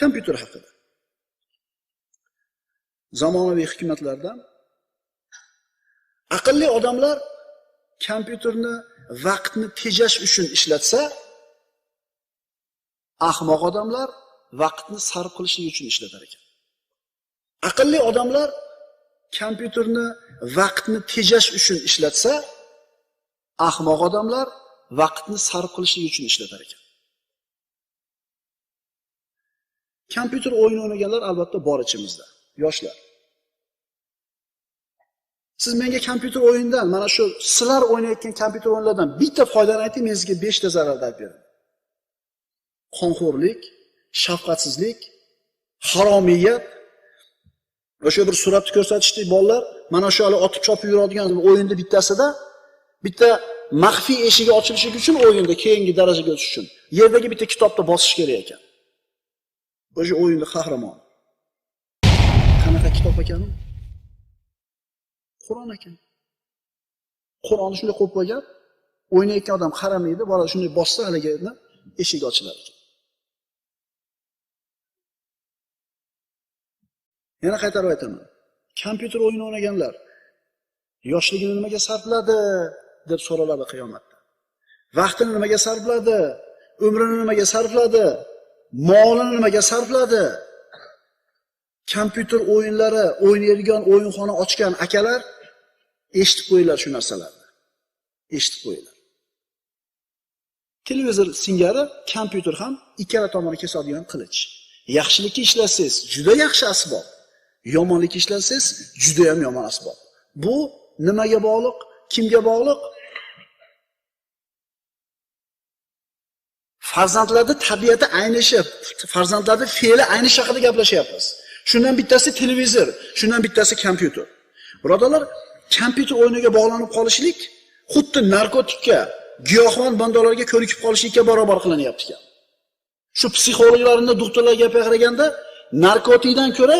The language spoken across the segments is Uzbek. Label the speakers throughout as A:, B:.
A: kompyuter haqida. Zamonaviy hikmatlardan aqlli odamlar kompyuterni vaqtni tejash uchun ishlatsa, ahmoq odamlar vaqtni sarf qilishlik uchun ishlatar ekan. Aqlli odamlar kompyuterni vaqtni tejash uchun ishlatsa, ahmoq odamlar vaqtni sarf qilishlik uchun ishlatar ekan. Kompyuter o'yini o'ynaganlar albatta bor ichimizda, yoshlar. Siz menga kompyuter o'yinidan mana shu sizlar o'ynayotgan kompyuter o'yinlardan bitta foydani ayting, men sizga 5 ta zararni aytib beraman. Qonxo'rlik, shafqatsizlik, haromiyat. O'sha bir suratni ko'rsatishdi bolalar, mana shu hali otib chopib yuradigan o'yinni bittasida bitta maxfiy eshigi ochilishi uchun o'yinda keyingi darajaga o'tish uchun yerdagi bitta kitobni bosish kerak ekan. O'sha o'yinni qahramoni. Qanaqa kitob ekan u? Qur'on ekan. Qur'onni shunday qo'yib qo'ygan, o'ynayotgan odam qaramaydi, bola shunday bossa haligi eshik ochilar ekan. Yana qaytarib aytaman. Kompyuter o'yini o'ynaganlar yoshligini nimaga sarfladi deb so'raladi qiyomatda. Vaqtini nimaga sarfladi? Umrini nimaga sarfladi? Molini nimaga sarfladi? Kompyuter o'yinlari o'ynaydigan o'yinxona ochgan akalar eshitib qo'yinglar shu narsalarni. Eshitib qo'yinglar. Televizor singari, kompyuter ham ikkala tomoni kesadigan qilich. Yaxshilikka ishlasangiz, juda yaxshi asbob. Yomonlikka ishlasangiz, juda ham yomon asbob. Bu nimaga bog'liq? Kimga bog'liq? Farzandlarda tabiati aynishi, farzandlarni fe'li aynish haqida gaplashyapmiz. Shundan bittasi televizor, shundan bittasi kompyuter. Birodarlar, kompyuter o'yiniga bog'lanib qolishlik xuddi narkotikka, giyohvand bandalarga ko'nikib qolishlikka barobar qilinyapti ekan. Shu psixologlarni doktorlarga gapiga qaraganda, narkotikdan ko'ra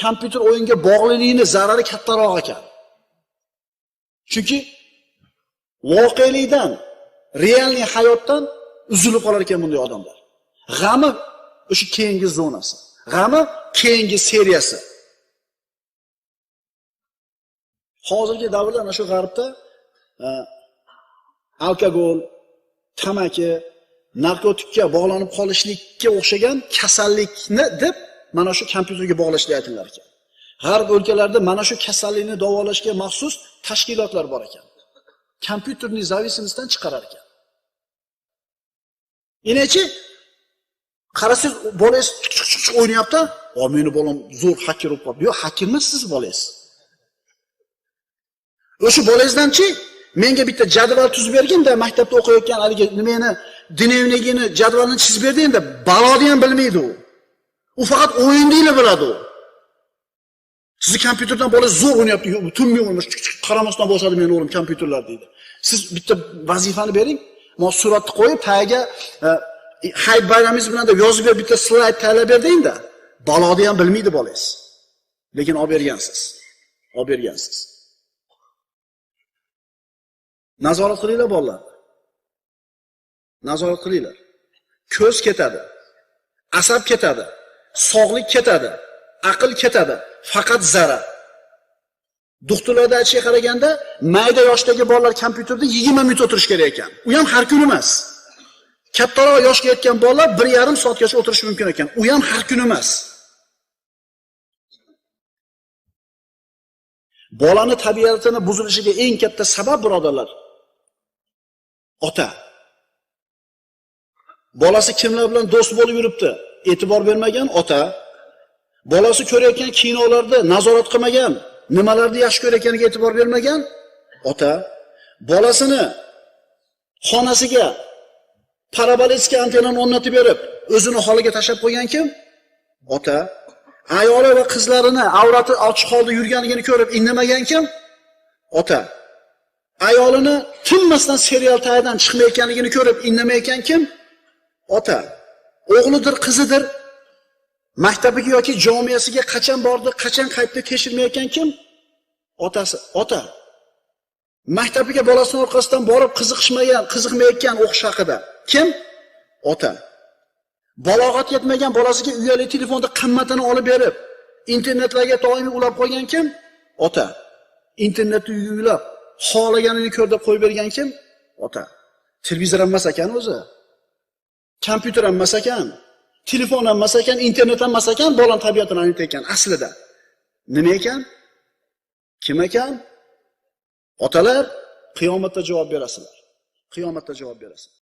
A: kompyuter o'yinga bog'liqlikni zarari kattaroq ekan. Chunki voqelikdan, realniy hayotdan uzilib qolar ekan bunday odamlar. G'ami o'sha keyingi zonasi. G'ami keyingi seriyasi. Hozirgi davrda mana shu g'arbda e, alkogol, tamaki, narkotikka bog'lanib qolishlikka o'xshagan kasallikni deb mana shu kompyuterga bog'lashni aytilar ekan. G'arb o'lkalarida mana shu kasallikni davolashga maxsus tashkilotlar bor ekan. Kompyuterni zavisimizdan chiqarar ekan. Enachi qarasangiz bolangiz o'ynayapti, "O, meni bolam zo'r hakir bo'lib qolibdi Yo'q, hacker emas sizni bolangiz. O'sha bolangizdanchi menga bitta jadval tuzib berginda maktabda o'qiyotgan haligi nimani, dnevnigini, jadvalini chizib berdi endi baloni ham bilmaydi u. U faqat o'yindingni biladi u. Sizni kompyuterdan bola zo'r o'ynayapti, tunmi o'ynash, qaramasdan bosadi meni o'g'lim kompyuterlar deydi. Siz bitta vazifani bering, mo suratni qo'yib, tagiga e, hayit bayramingiz bilan deb yozib ber, bitta slayd tayyorlab berdingda, baloni ham bilmaydi bolangiz. Lekin olib bergansiz. Olib bergansiz. Nazorat qilinglar bolalar. Nazorat qilinglar. Ko'z ketadi. Asab ketadi. Sog'lik ketadi. Aql ketadi. Faqat zarar. Doktorlarda aytishiga qaraganda, mayda yoshdagi bolalar kompyuterda 20 minut o'tirish kerak ekan. U ham har kun emas. Kattaroq yoshga yetgan bolalar 1,5 soatgacha o'tirish mumkin ekan. U ham har kun emas. Bolani tabiatini buzilishiga eng katta sabab birodarlar ota. Bolasi kimlar bilan do'st bo'lib yuribdi? E'tibor bermagan ota. Bolasi ko'rayotgan kinolarda nazorat qilmagan, nimalarni yaxshi ko'rayotganiga e'tibor bermagan ota. Bolasini xonasiga parabolitskiy antennani o'rnatib berib, o'zini holiga tashlab qo'ygan kim? Ota. Ayoli va qizlarini avrati ochiq holda yurganligini ko'rib indamagan kim? Ota. ayolini tinmasdan serial tagidan chiqmayotganligini ko'rib indamayotgan kim? Ota. O'g'lidir, qizidir. Maktabiga yoki jomiyasiga qachon bordi, qachon qaytdi tekshirmayotgan kim? Otasi, ota. Maktabiga bolasini orqasidan borib qiziqishmagan, qiziqmayotgan o'qish haqida kim? Ota. balog'at yetmagan bolasiga uyali telefonda qimmatini olib berib, internetlarga doimiy ulab qo'ygan kim? Ota. Internetni uyga xohlaganini ko'r deb qo'yib bergan kim? Ota. Televizor ham emas ekan o'zi. Kompyuter ham emas ekan. Telefon ham emas ekan, internet ham emas ekan, bolani tabiatini anglatayotgan aslida. Nima ekan? Kim ekan? Otalar qiyomatda javob berasizlar. Qiyomatda javob berasizlar.